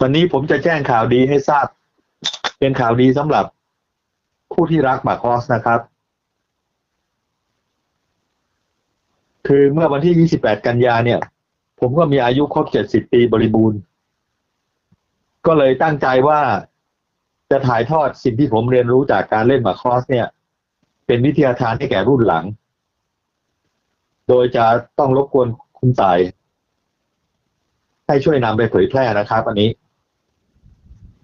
วันนี้ผมจะแจ้งข่าวดีให้ทราบ เป็นข่าวดีสำหรับผู้ที่รักหมาคอสนะครับ คือเมื่อวันที่ 28 กันยาเนี่ย ผมก็มีอายุครบ 70 ปีบริบูรณ์ ก็เลยตั้งใจว่าจะถ่ายทอดสิ่งที่ผมเรียนรู้จากการเล่นหมาคอสเนี่ย เป็นวิทยาทานให้แก่รุ่นหลัง โดยจะต้องรบกวนคุณตายให้ช่วยนำไปเผยแพร่นะครับอันนี้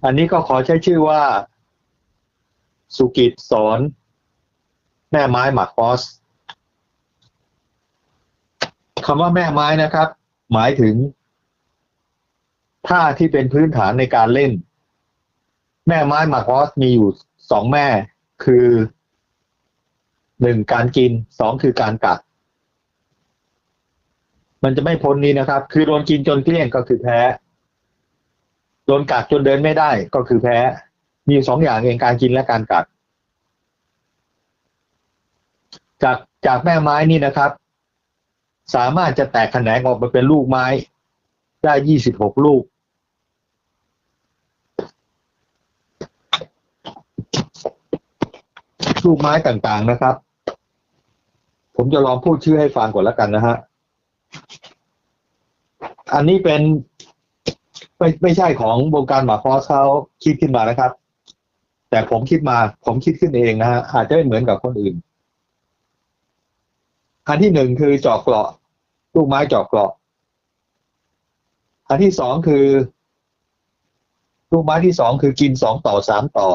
อันนี้ก็ขอใช้ชื่อว่า สุกิจสอน แม่ไม้หมักคอสคำว่าแม่ไม้นะครับ หมายถึงท่าที่เป็นพื้นฐานในการเล่น แม่ไม้หมักคอสมีอยู่สองแม่คือหนึ่งการกินสองคือการกัด มันจะไม่พ้นนี้นะครับ คือโดนกินจนเกลี้ยงก็คือแพ้ โดนกัดจนเดินไม่ได้ก็คือแพ้ มีสองอย่างเองการกินและการกัดจากจากแม่ไม้นี่นะครับ สามารถจะแตกแขนงออกมาเป็นลูกไม้ ได้ยี่สิบหกลูก ลูกไม้ต่างๆนะครับ ผมจะลองพูดชื่อให้ฟังก่อนแล้วกันนะฮะ อันนี้เป็น ไม่ไม่ใช่ของวงการหมาคอสเขาคิดขึ้นมานะครับ แต่ผมคิดมา ผมคิดขึ้นเองนะฮะอาจจะไม่เหมือนกับคนอื่นอันที่หนึ่งคือจอกเกราะลูกไม้จอกเกราะอันที่สองคือลูกไม้ที่สองคือกินสองต่อสามต่อ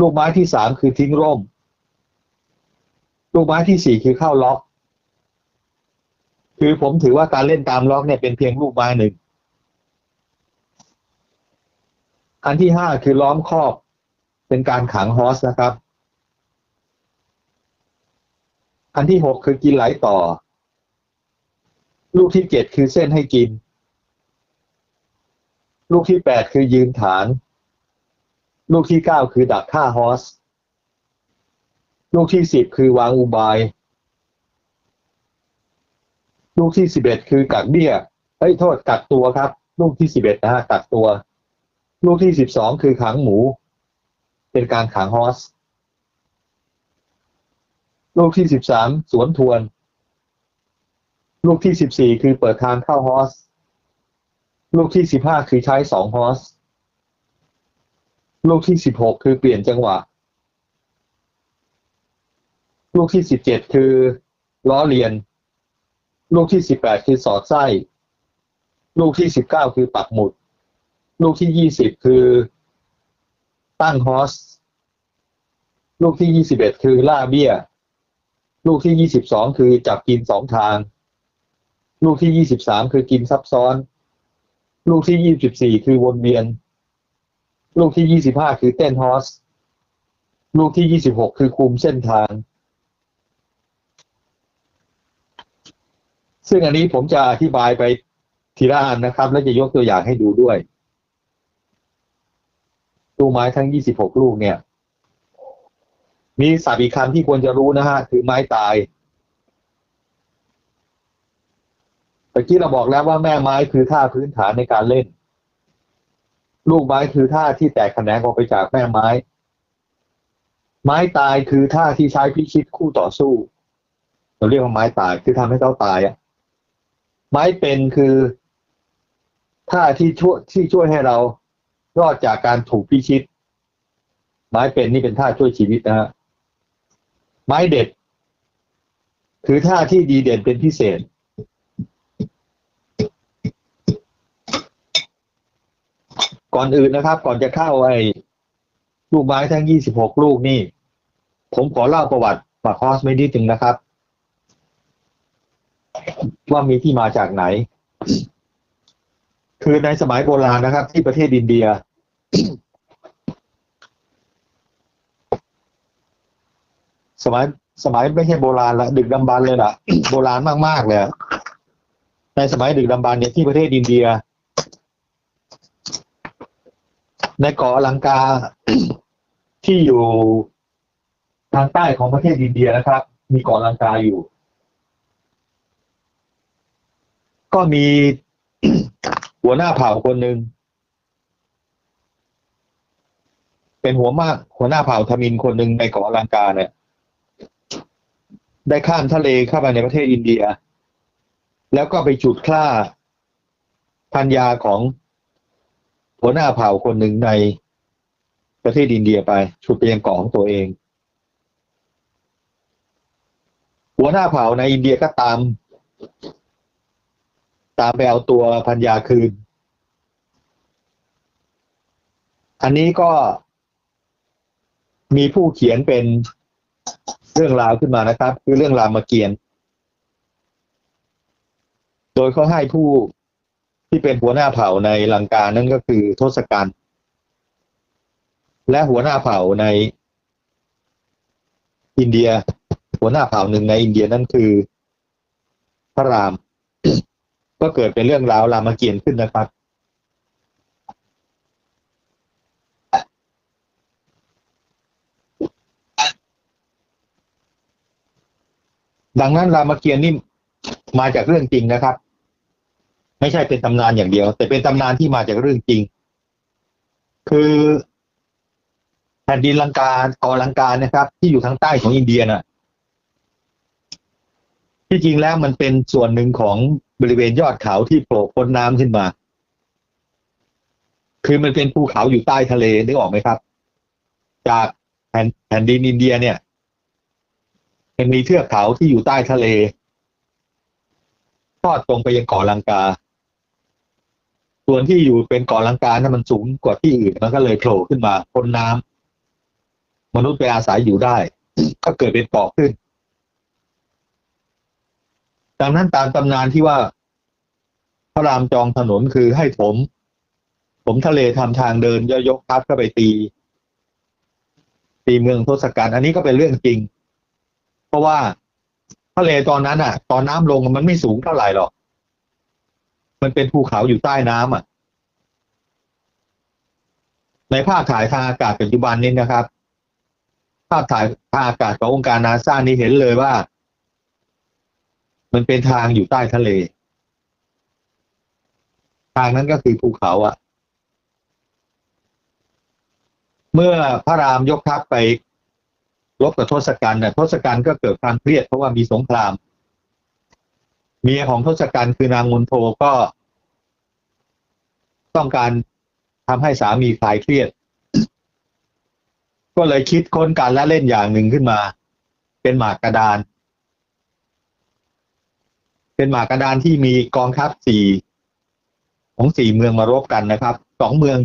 ลูกไม้ที่สามคือทิ้งร่ม ลูกไม้ที่สี่คือเข้าล็อก คือผมถือว่าการเล่นตามล็อกเนี่ยเป็นเพียงลูกไม้หนึ่ง อันที่ห้าคือล้อมครอบเป็นการขังฮอสนะครับ อันที่หกคือกินไหลต่อ ลูกที่เจ็ดคือเส้นให้กิน ลูกที่แปดคือยืนฐาน ลูกที่เก้าคือดักฆ่าฮอส ลูกที่สิบคือวางอุบาย ลูกที่สิบเอ็ดคือกักเบี้ยเฮ้ยโทษกักตัวครับ ลูกที่สิบเอ็ดนะฮะกักตัว ลูกที่สิบสองคือขังหมู เป็นการขังฮอส ลูกที่สิบสามสวนทวน ลูกที่สิบสี่คือเปิดทางเข้าฮอส ลูกที่สิบห้าคือใช้สองฮอส ลูกที่สิบหกคือเปลี่ยนจังหวะ ลูกที่สิบเจ็ดคือล้อเลียน ลูกที่สิบแปดคือสอดไส้ ลูกที่สิบเก้าคือปักหมุด ลูกที่ยี่สิบคือตั้งฮอส ลูกที่ยี่สิบเอ็ดคือล่าเบี้ย ลูกที่ยี่สิบสองคือจับกินสองทาง ลูกที่ยี่สิบสามคือกินซับซ้อน ลูกที่ยี่สิบสี่คือวนเวียน ลูกที่ยี่สิบห้าคือเต้นฮอส ลูกที่ยี่สิบหกคือคุมเส้นทาง ซึ่งอันนี้ผมจะอธิบายไปทีละอันนะครับ และจะยกตัวอย่างให้ดูด้วย ลูกไม้ทั้งยี่สิบหกลูกเนี่ย มีศัพท์อีกคำที่ควรจะรู้นะฮะ คือไม้ตายเมื่อกี้เราบอกแล้วว่าแม่ไม้คือท่าพื้นฐานในการเล่น ลูกไม้คือท่าที่แตกแขนงออกไปจากแม่ไม้ ไม้ตายคือท่าที่ใช้พิชิตคู่ต่อสู้ เราเรียกว่าไม้ตายคือทำให้เขาตายอะ ไม้เป็นคือท่าที่ช่วยที่ช่วยให้เรา รอดจากการถูกพิชิต ไม้เป็นนี่เป็นท่าช่วยชีวิตนะฮะไม้เด็ด คือท่าที่ดีเด่นเป็นพิเศษ ก่อนอื่นนะครับ ก่อนจะเข้าไอ้ลูกไม้ทั้งยี่สิบหกลูกนี่ ผมขอเล่าประวัติมาคอสไม่นิดนึงนะครับ ว่ามีที่มาจากไหน คือในสมัยโบราณนะครับ ที่ประเทศอินเดีย สมัยสมัยไม่ใช่โบราณละดึกดำบรรพ์เลยล่ะ โบราณมากๆเลยในสมัยดึกดำบรรพ์เนี่ยที่ประเทศอินเดีย ในเกาะอลังกาที่อยู่ทางใต้ของประเทศอินเดียนะครับ มีเกาะอลังกาอยู่ ก็มีหัวหน้าเผ่าคนหนึ่ง เป็นหัวมากหัวหน้าเผ่าทมินคนหนึ่งในเกาะลังกาเนี่ย ได้ข้ามทะเลเข้ามาในประเทศอินเดีย แล้วก็ไปฉุดฆ่าพันยาของหัวหน้าเผ่าคนหนึ่งในประเทศอินเดียไปฉุดไปยังเกาะของตัวเอง หัวหน้าเผ่าในอินเดียก็ตาม ตามไปเอาตัวพันยาคืน อันนี้ก็ มีผู้เขียนเป็นเรื่องราวขึ้นมานะครับ คือเรื่องรามเกียรติ์โดยเขาให้ผู้ที่เป็นหัวหน้าเผ่าในลังกานั่นก็คือทศกัณฐ์และหัวหน้าเผ่าในอินเดีย หัวหน้าเผ่าหนึ่งในอินเดียนั่นคือพระราม ก็เกิดเป็นเรื่องราวรามเกียรติ์ขึ้นนะครับ ดังนั้นรามเกียรตินี่มาจากเรื่องจริงนะครับ ไม่ใช่เป็นตำนานอย่างเดียว แต่เป็นตำนานที่มาจากเรื่องจริง คือแผ่นดินลังกาเกาะลังกานะครับ ที่อยู่ทางใต้ของอินเดียน่ะ ที่จริงแล้วมันเป็นส่วนหนึ่งของบริเวณยอดเขาที่โผล่พ้นน้ำขึ้นมา คือมันเป็นภูเขาอยู่ใต้ทะเลนึกออกไหมครับ จากแผ่นแผ่นดินอินเดียเนี่ย มันมีเทือกเขาที่อยู่ใต้ทะเล ทอดตรงไปยังเกาะลังกา ส่วนที่อยู่เป็นเกาะลังกานั้นมันสูงกว่าที่อื่นมันก็เลยโผล่ขึ้นมาพ้นน้ำมนุษย์ไปอาศัยอยู่ได้ ก็เกิดเป็นเกาะขึ้น ดังนั้นตามตำนานที่ว่า พระรามจองถนนคือให้ผม ผมทะเลทำทางเดินย่อยยกทัพเข้าไปตี ตีเมืองทศกัณฐ์อันนี้ก็เป็นเรื่องจริง ราะว่าทะเลตอนนั้นอะ ตอนน้ำลงมันไม่สูงเท่าไหร่หรอก มันเป็นภูเขาอยู่ใต้น้ำอะ ในภาพถ่ายทางอากาศปัจจุบันนี้นะครับ ภาพถ่ายทางอากาศขององค์การนาซานี่เห็นเลยว่า มันเป็นทางอยู่ใต้ทะเล ทางนั้นก็คือภูเขาอะ เมื่อพระรามยกทัพไป รบกับทศกัณฐ์น่ะทศกัณฐ์ก็เกิดความเครียดเพราะว่ามีสงคราม เมียของทศกัณฐ์คือนางมนโทก็ ต้องการทำให้สามีคลายเครียด ก็เลยคิดค้นการละเล่นอย่างหนึ่งขึ้นมา เป็นหมากกระดาน เป็นหมากกระดานที่มีกองทัพสี่ของสี่เมืองมารบกันนะครับสองเมือง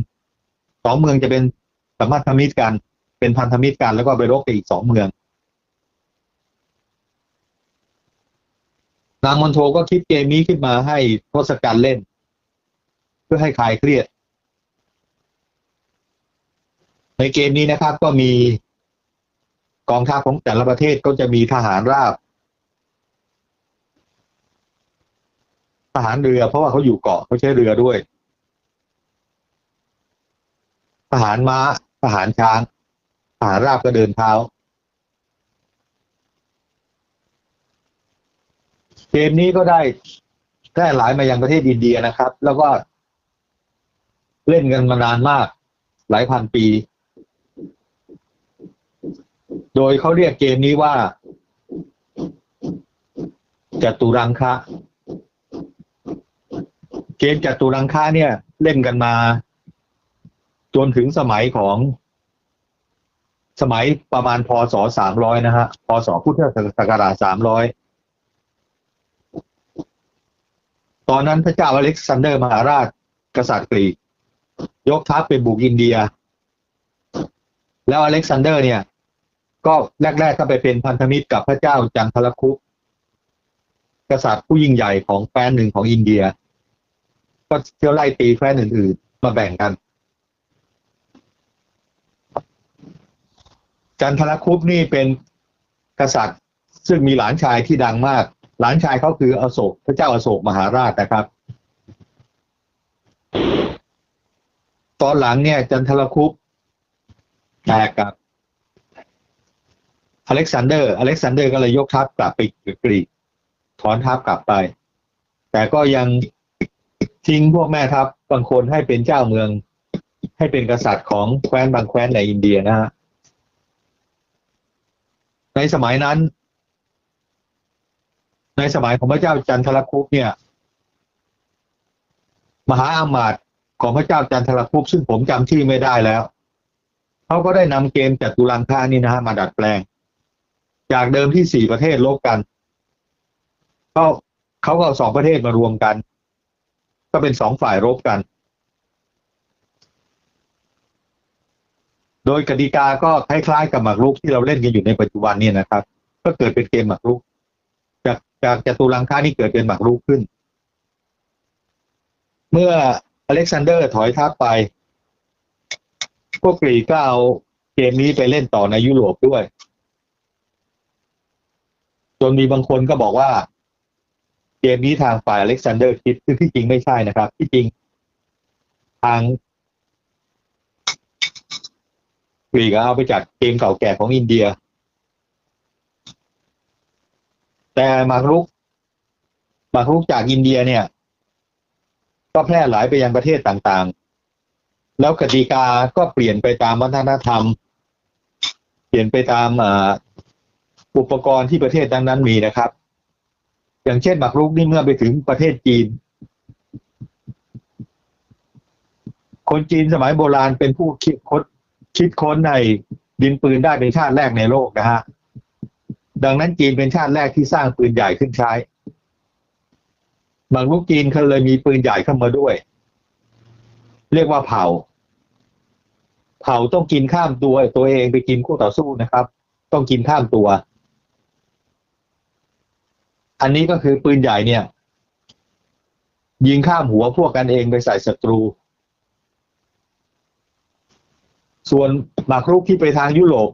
สองเมืองจะเป็นสมพันธมิตรกัน เป็นพันธมิตรกันแล้วก็ไปรบกับอีกสองเมือง นางมอนโทก็คิดเกมนี้ขึ้นมาให้ทศกัณฐ์เล่น เพื่อให้คลายเครียด ในเกมนี้นะครับก็มีกองทัพของแต่ละประเทศก็จะมีทหารราบ ทหารเรือเพราะว่าเขาอยู่เกาะเขาใช้เรือด้วย ทหารม้าทหารช้าง ทหารราบก็เดินเท้า เกมนี้ก็ได้แพร่หลายมายังประเทศอินเดียนะครับ แล้วก็เล่นกันมานานมาก หลายพันปี โดยเขาเรียกเกมนี้ว่าจัตุรังคะ เกมจัตุรังคะเนี่ย เล่นกันมา จนถึงสมัยของ สมัยประมาณพศสามร้อยนะฮะพศพุทธศักราชสามร้อยตอนนั้นพระเจ้าอเล็กซานเดอร์มหาราชกษัตริย์กรีก ยกทัพไปบุกอินเดีย แล้วอเล็กซานเดอร์เนี่ย ก็แรกๆก็ไปเป็นพันธมิตรกับพระเจ้าจันทรคุปกษัตริย์ผู้ยิ่งใหญ่ของแคว้นหนึ่งของอินเดีย ก็เที่ยวไล่ตีแคว้นอื่นๆ มาแบ่งกัน จันทรคุปนี่เป็นกษัตริย์ ซึ่งมีหลานชายที่ดังมาก หลานชายเขาคืออโศกพระเจ้าอโศกมหาราชนะครับ ตอนหลังเนี่ย จันทรคุปแตกกับอเล็กซานเดอร์ อเล็กซานเดอร์ก็เลยยกทัพกลับไปกรีกถอนทัพกลับไป แต่ก็ยังทิ้งพวกแม่ทัพบางคนให้เป็นเจ้าเมือง ให้เป็นกษัตริย์ของแคว้นบางแคว้นในอินเดียนะฮะ ในสมัยนั้น ในสมัยของพระเจ้าจันทรคุปเนี่ย มหาอามาตย์ของพระเจ้าจันทรคุปซึ่งผมจำชื่อไม่ได้แล้วเขาก็ได้นำเกมจัตุรังคานี่นะฮะมาดัดแปลง จากเดิมที่สี่ประเทศลบกันเขาเขาก็เอาสองประเทศมารวมกัน ก็เป็นสองฝ่ายรบกัน โดยกติกาก็คล้ายๆกับหมากรุกที่เราเล่นกันอยู่ในปัจจุบันเนี่ยนะครับ ก็เกิดเป็นเกมหมากรุก จากจากจตุรังคานี่เกิดเป็นหมากรุกขึ้น เมื่ออเล็กซานเดอร์ถอยทัพไป พวกกรีกก็เอาเกมนี้ไปเล่นต่อในยุโรปด้วย จนมีบางคนก็บอกว่า เกมนี้ทางฝ่ายอเล็กซานเดอร์คิดซึ่งที่จริงไม่ใช่นะครับ ที่จริงทาง กรีกเอาไปจากเกมเก่าแก่ของอินเดีย แต่หมากรุกหมากรุกจากอินเดียเนี่ย ก็แพร่หลายไปยังประเทศต่างๆ แล้วกติกาก็เปลี่ยนไปตามวัฒนธรรม เปลี่ยนไปตามอุปกรณ์ที่ประเทศนั้นๆมีนะครับ อย่างเช่นหมากรุกนี่เมื่อไปถึงประเทศจีนคนจีนสมัยโบราณเป็นผู้คิดค้น คิดค้นในดินปืนได้เป็นชาติแรกในโลกนะฮะ ดังนั้นจีนเป็นชาติแรกที่สร้างปืนใหญ่ขึ้นใช้บางลูกจีนเขาเลยมีปืนใหญ่เข้ามาด้วย เรียกว่าเผา เผาต้องกินข้ามตัวตัวเองไปกินคู่ต่อสู้นะครับ ต้องกินข้ามตัว อันนี้ก็คือปืนใหญ่เนี่ย ยิงข้ามหัวพวกกันเองไปใส่ศัตรู ส่วนหมากรุกที่ไปทางยุโรป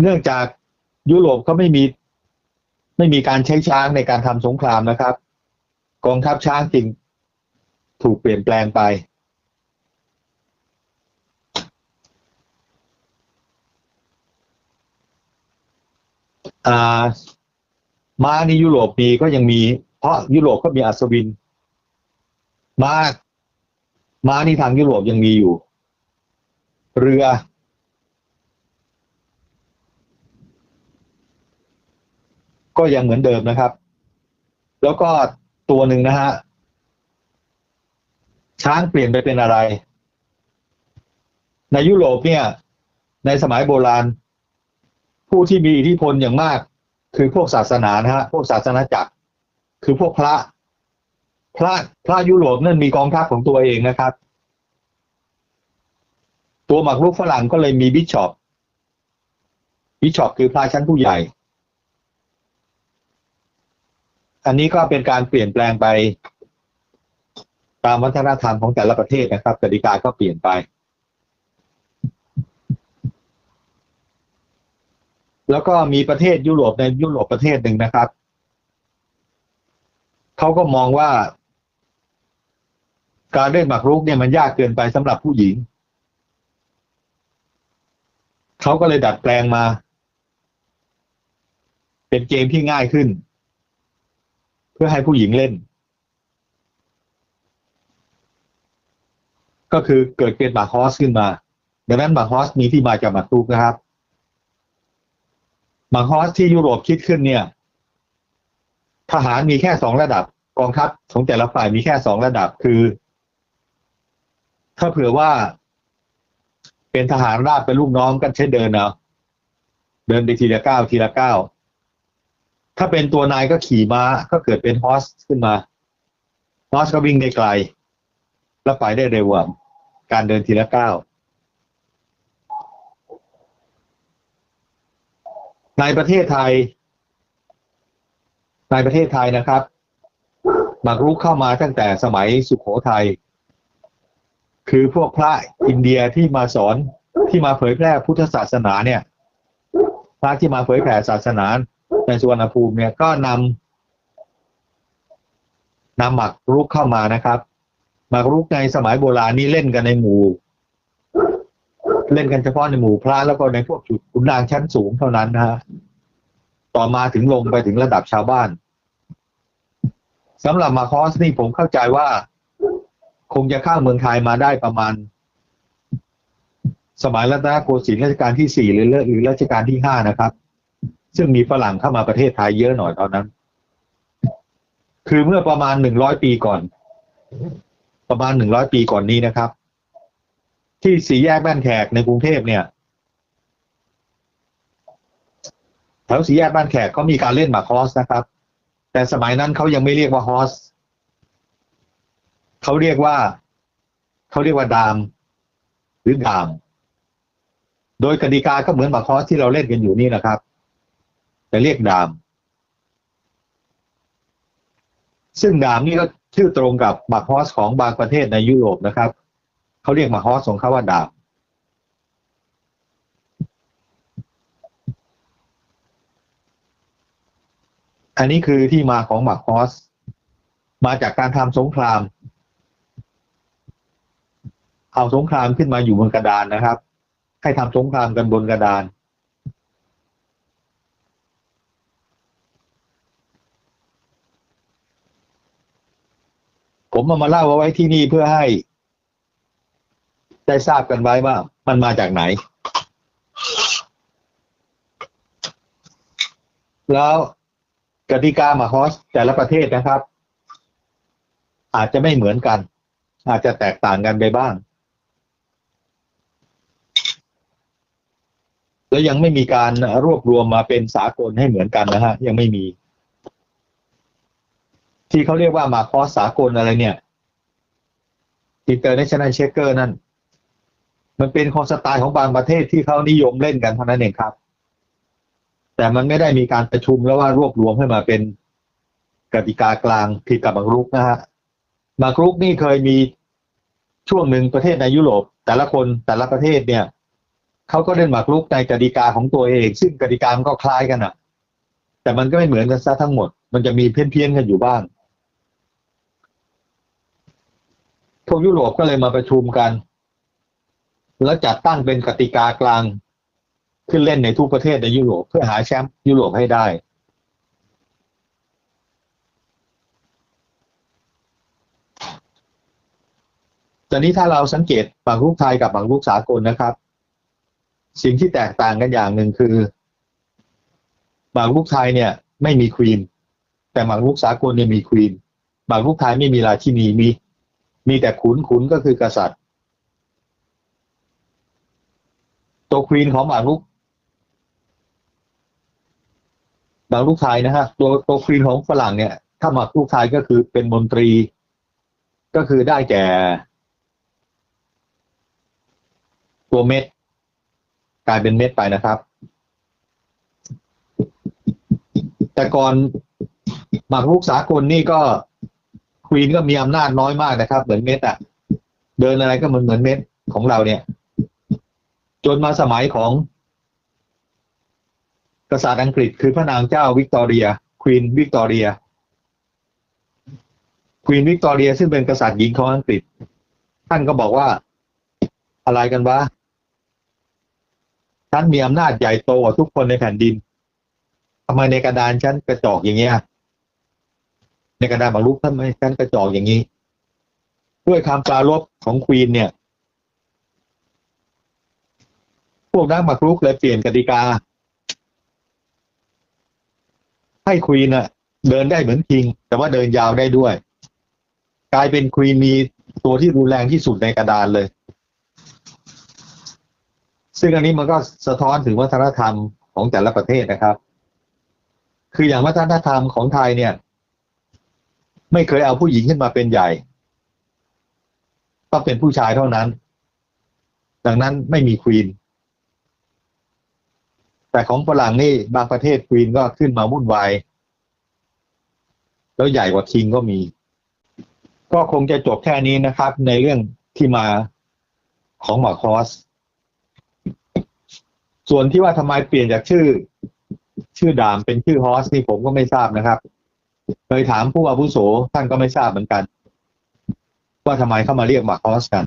เนื่องจากยุโรปเขาไม่มีไม่มีการใช้ช้างในการทำสงครามนะครับ กองทัพช้างจริงถูกเปลี่ยนแปลงไปอ่าม้าในยุโรปมีก็ยังมี เพราะยุโรปก็มีอัศวิน ม้าม้านี่ทางยุโรปยังมีอยู่ เรือ ก็ยังเหมือนเดิมนะครับ แล้วก็ตัวหนึ่งนะฮะ ช้างเปลี่ยนไปเป็นอะไร ในยุโรปเนี่ย ในสมัยโบราณ ผู้ที่มีอิทธิพลอย่างมาก คือพวกศาสนานะฮะ พวกศาสนาจักร คือพวกพระ พระพระยุโรปนั่นมีกองทัพของตัวเองนะครับ ตัวหมากรุกฝรั่งก็เลยมีบิชอปบิชอปคือพระชั้นผู้ใหญ่ อันนี้ก็เป็นการเปลี่ยนแปลงไป ตามวัฒนธรรมของแต่ละประเทศนะครับกติกาก็เปลี่ยนไป แล้วก็มีประเทศยุโรปในยุโรปประเทศหนึ่งนะครับเขาก็มองว่า การเล่นหมากรุกเนี่ยมันยากเกินไปสำหรับผู้หญิง เขาก็เลยดัดแปลงมา เป็นเกมที่ง่ายขึ้น เพื่อให้ผู้หญิงเล่น ก็คือเกิดเป็นหมาฮอสขึ้นมาดังนั้นหมากฮอสมีที่มาจากหมากรุกนะครับหมากฮอสที่ยุโรปคิดขึ้นเนี่ย ทหารมีแค่สองระดับกองทัพของแต่ละฝ่ายมีแค่สองระดับคือ ถ้าเผื่อว่า เป็นทหารราบเป็นลูกน้องกันใช้เดินเอาเดินไปทีละก้าวทีละก้าวถ้าเป็นตัวนายก็ขี่ม้าก็เกิดเป็นฮอสขึ้นมาฮอสก็วิ่งได้ไกล และไปได้เร็วกว่าการเดินทีละก้าวในประเทศไทยในประเทศไทยนะครับหมากรุกเข้ามาตั้งแต่สมัยสุขโขทยัย คือพวกพระอินเดียที่มาสอนที่มาเผยแพร่พุทธศาสนาเนี่ยพระที่มาเผยแผ่ศาสนาในสุวรรณภูมิเนี่ยก็นำนำหมากรุกเข้ามานะครับหมากรุกในสมัยโบราณนี่เล่นกันในหมู่ เล่นกันเฉพาะในหมู่พระแล้วก็ในพวกจุดขุนนางชั้นสูงเท่านั้นนะฮะต่อมาถึงลงไปถึงระดับชาวบ้านสำหรับมาคอสนี่ผมเข้าใจว่า คงจะเข้าเมืองไทยมาได้ประมาณ สมัยรัตนโกสินทร์รัชกาลที่สี่หรือหรือรัชกาลที่ห้านะครับ ซึ่งมีฝรั่งเข้ามาประเทศไทยเยอะหน่อยตอนนั้น คือเมื่อประมาณหนึ่งร้อยปีก่อน ประมาณหนึ่งร้อยปีก่อนนี้นะครับ ที่สี่แยกบ้านแขกในกรุงเทพเนี่ยแถวสี่แยกบ้านแขกเขามีการเล่นหมากฮอสนะครับ แต่สมัยนั้นเขายังไม่เรียกว่าฮอส เขาเรียกว่าเขาเรียกว่าดาม หรือดาม โดยกติกาก็เหมือนหมากฮอสที่เราเล่นกันอยู่นี่นะครับ แต่เรียกดาม ซึ่งดามนี่ก็ชื่อตรงกับหมากฮอสของบางประเทศในยุโรปนะครับเขาเรียกหมากฮอสของเขาว่าดามอันนี้คือที่มาของหมากฮอส มาจากการทำสงคราม เอาสงครามขึ้นมาอยู่บนกระดานนะครับ ให้ทำสงครามกันบนกระดาน ผมเอามาเล่าเอาไว้ที่นี่เพื่อให้ ได้ทราบกันไว้ว่ามันมาจากไหน แล้วกติกามาฮอสแต่ละประเทศนะครับ อาจจะไม่เหมือนกัน อาจจะแตกต่างกันไปบ้าง แล้วยังไม่มีการรวบรวมมาเป็นสากลให้เหมือนกันนะฮะ ยังไม่มี ที่เขาเรียกว่ามาคอสสากลอะไรเนี่ย International Checker นั่น มันเป็นของสไตล์ของบางประเทศที่เขานิยมเล่นกันเท่านั้นเองครับ แต่มันไม่ได้มีการประชุมแล้วว่ารวบรวมให้มาเป็นกติกากลางผิดกับบางรุกนะฮะบางรุกนี่เคยมีช่วงหนึ่งประเทศในยุโรป แต่ละคนแต่ละประเทศเนี่ย เขาก็เล่นหมากรุกในกติกาของตัวเอง ซึ่งกติกามันก็คล้ายกันอะแต่มันก็ไม่เหมือนกันซะทั้งหมด มันจะมีเพี้ยนๆกันอยู่บ้างพวกยุโรปก็เลยมาประชุมกัน แล้วจัดตั้งเป็นกติกากลางขึ้นเล่นในทุกประเทศในยุโรปเพื่อหาแชมป์ยุโรปให้ได้ ตอนนี้ถ้าเราสังเกตบางลูกไทยกับบางลูกสากลนะครับ สิ่งที่แตกต่างกันอย่างหนึ่งคือบางลูกไทยเนี่ย ไม่มีควีน แต่บางลูกสากลเนี่ยมีควีนบางลูกไทยไม่มีราชินีมี มีแต่ขุนขุนก็คือกษัตริย์ ตัวควีนของบางลูกบางลูกไทยนะฮะตัวตัวควีนของฝรั่งเนี่ย ถ้าหมากลูกไทยก็คือเป็นมนตรี ก็คือได้แก่ ตัวเม็ด กลายเป็นเม็ดไปนะครับ แต่ก่อนหมากรุกสากลนี่ก็ควีนก็มีอำนาจน้อยมากนะครับ เหมือนเม็ดอะเดินอะไรก็เหมือนเหมือนเม็ดของเราเนี่ย จนมาสมัยของกษัตริย์อังกฤษคือพระนางเจ้าวิกตอเรีย ควีนวิกตอเรีย ควีนวิกตอเรีย ซึ่งเป็นกษัตริย์หญิงของอังกฤษ ท่านก็บอกว่าอะไรกันวะ ฉันมีอำนาจใหญ่โตกว่าทุกคนในแผ่นดินทำไมในกระดานฉันกระจอกอย่างเงี้ย ในกระดานบรรลุทำไมฉันกระจอกอย่างนี้ ด้วยคำปรารบของควีนเนี่ย พวกนักมากรุกเลยเปลี่ยนกติกา ให้ควีนอะเดินได้เหมือนคิง แต่ว่าเดินยาวได้ด้วย กลายเป็นควีนมีตัวที่รุนแรงที่สุดในกระดานเลย ซึ่งอันนี้มันก็สะท้อนถึงวัฒนธรรมของแต่ละประเทศนะครับ คืออย่างวัฒนธรรมของไทยเนี่ย ไม่เคยเอาผู้หญิงขึ้นมาเป็นใหญ่ต้องเป็นผู้ชายเท่านั้น ดังนั้นไม่มีควีน แต่ของฝรั่งนี่บางประเทศควีนก็ขึ้นมาวุ่นวาย แล้วใหญ่กว่าคิงก็มี ก็คงจะจบแค่นี้นะครับ ในเรื่องที่มาของหมาคอส ส่วนที่ว่าทำไมเปลี่ยนจากชื่อ ชื่อดามเป็นชื่อฮอสนี่ผมก็ไม่ทราบนะครับเคยถามผู้อาวุโสท่านก็ไม่ทราบเหมือนกัน ว่าทำไมเข้ามาเรียกหมาฮอสกัน